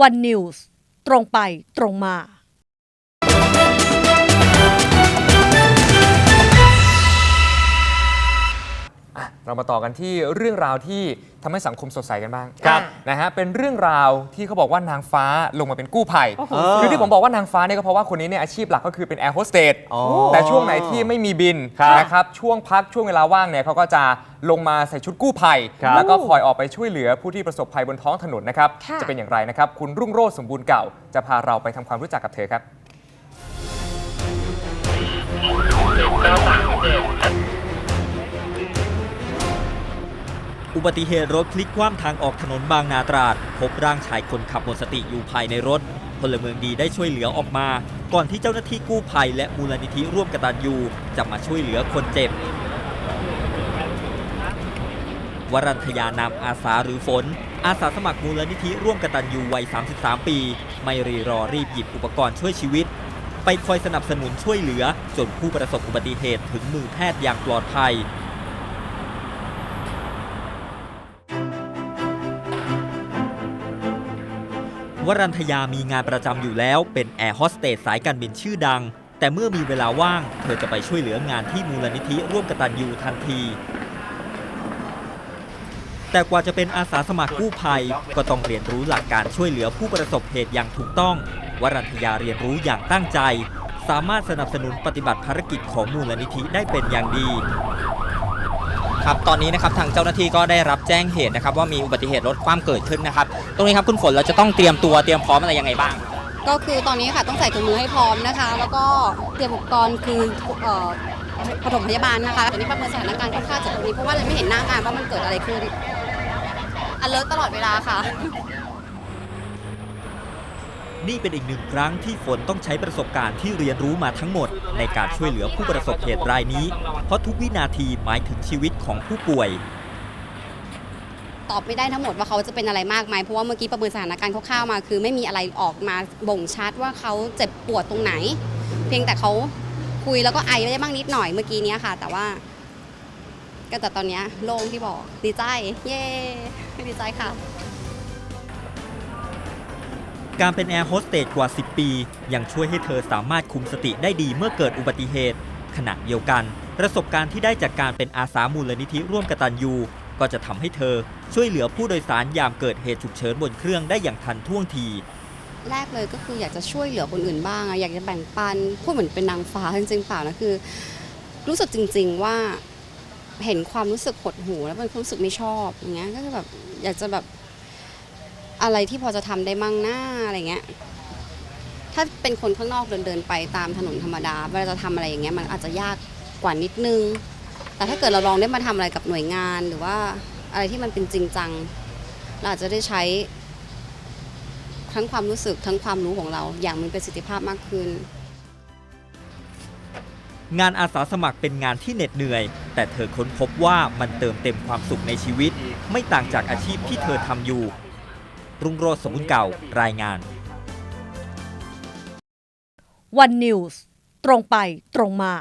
วันนิวส์ตรงไปตรงมา เรามาต่อกันที่เรื่องราวที่ทำให้สังคมสดใสกันบ้างครับนะฮะเป็นเรื่องราวที่เขาบอกว่านางฟ้าลงมาเป็นกู้ภัย โอ้โห คือที่ผมบอกว่านางฟ้าเนี่ยก็เพราะว่าคนนี้เนี่ยอาชีพหลักก็คือเป็นแอร์โฮสเตสอ๋อแต่ช่วงไหนที่ไม่มีบินครับนะครับช่วงพักช่วงเวลาว่างเนี่ยเขาก็จะลงมาใส่ชุดกู้ภัย ครับแล้วก็คอยออกไปช่วยเหลือผู้ที่ประสบภัยบนท้องถนนนะครับค่ะ จะเป็นอย่างไรนะครับคุณรุ่งโรจน์สมบูรณ์เก่า จะพาเราไปทำความรู้จักกับเธอครับ อุบัติเหตุรถพลิกคว่ำทางออกถนนบางนาตราด พบร่างชายคนขับหมดสติอยู่ภายในรถ พลเมืองดีได้ช่วยเหลือออกมา ก่อนที่เจ้าหน้าที่กู้ภัยและมูลนิธิร่วมกตัญญูจะมาช่วยเหลือคนเจ็บ วรัญทยานามอาสาหรือฝน อาสาสมัครมูลนิธิร่วมกตัญญูวัย 33 ปี ไม่รีรอรีบหยิบอุปกรณ์ช่วยชีวิต ไปคอยสนับสนุนช่วยเหลือจนผู้ประสบอุบัติเหตุถึงมือแพทย์อย่างปลอดภัย วรัญทยามีงานประจำอยู่แล้วเป็นแอร์โฮสเตสสายการบินชื่อดัง แต่เมื่อมีเวลาว่าง เธอจะไปช่วยเหลืองานที่มูลนิธิร่วมกตัญญูทันที แต่กว่าจะเป็นอาสาสมัครกู้ภัย ก็ต้องเรียนรู้หลักการช่วยเหลือผู้ประสบเหตุอย่างถูกต้อง วรัญทยาเรียนรู้อย่างตั้งใจ สามารถสนับสนุนปฏิบัติภารกิจของมูลนิธิได้เป็นอย่างดี ครับตอนนี้นะครับทางเจ้าหน้าที่ก็ได้รับแจ้งเหตุนะครับ ว่ามีอุบัติเหตุรถคว่ำเกิดขึ้นนะครับ ตรงนี้ครับคุณฝนเราจะต้องเตรียมตัวเตรียมพร้อมอะไรยังไงบ้าง ก็คือตอนนี้ค่ะต้องใส่ถุงมือให้พร้อมนะคะ แล้วก็เตรียมอุปกรณ์คือเอ่อปฐมพยาบาลนะคะตอนนี้ประเมินสถานการณ์คร่าวๆจากตรงนี้เพราะว่าเราไม่เห็นหน้างานว่ามันเกิดอะไรขึ้นอันเลิศตลอดเวลาค่ะ นี่เป็นอีกหนึ่งครั้งที่ฝนต้องใช้ประสบการณ์ที่เรียนรู้มาทั้งหมด ในการช่วยเหลือผู้ประสบเหตุรายนี้ เพราะทุกวินาทีหมายถึงชีวิตของผู้ป่วย ตอบไม่ได้ทั้งหมดว่าเขาจะเป็นอะไรมากไหมเพราะว่าเมื่อกี้ประเมินสถานการณ์คร่าวๆมา คือไม่มีอะไรออกมาบ่งชัดว่าเขาเจ็บปวดตรงไหน เพียงแต่เขาคุยแล้วก็ไอได้บ้างนิดหน่อยเมื่อกี้นี้ค่ะ แต่ว่า ก็แต่ตอนนี้โล่งที่บอกดีใจ เย้ดีใจค่ะ การเป็นแอร์โฮสเตสกว่า 10 ปี ยังช่วยให้เธอสามารถคุมสติได้ดีเมื่อเกิดอุบัติเหตุ ขณะเดียวกัน ประสบการณ์ที่ได้จากการเป็นอาสามูลนิธิร่วมกตัญญูก็จะทำให้เธอช่วยเหลือผู้โดยสารยามเกิดเหตุฉุกเฉินบนเครื่องได้อย่างทันท่วงทีแรกเลยก็คืออยากจะช่วยเหลือคนอื่นบ้างอะอยากจะแบ่งปันพูดเหมือนเป็นนางฟ้าจริงๆเปล่านะคือ รู้สึกจริง ๆว่าเห็นความรู้สึกหดหูแล้วเป็นความรู้สึกไม่ชอบอย่างเงี้ยก็คือแบบอยากจะแบบ อะไรที่พอจะทำได้มั่งหน้าอะไรเงี้ย ถ้าเป็นคนข้างนอกเดินเดินไปตามถนนธรรมดาเวลาจะทำอะไรอย่างเงี้ยมันอาจจะยากกว่านิดนึง แต่ถ้าเกิดเราลองได้มาทำอะไรกับหน่วยงานหรือว่าอะไรที่มันเป็นจริงจังเราอาจจะได้ใช้ทั้งความรู้สึกทั้งความรู้ของเราอย่างมีประสิทธิภาพมากขึ้น งานอาสาสมัครเป็นงานที่เหน็ดเหนื่อย แต่เธอค้นพบว่ามันเติมเต็มความสุขในชีวิต ไม่ต่างจากอาชีพที่เธอทำอยู่ รุ่งโรจน์สมบุญเก่ารายงาน วันนิวส์ตรงไปตรงมา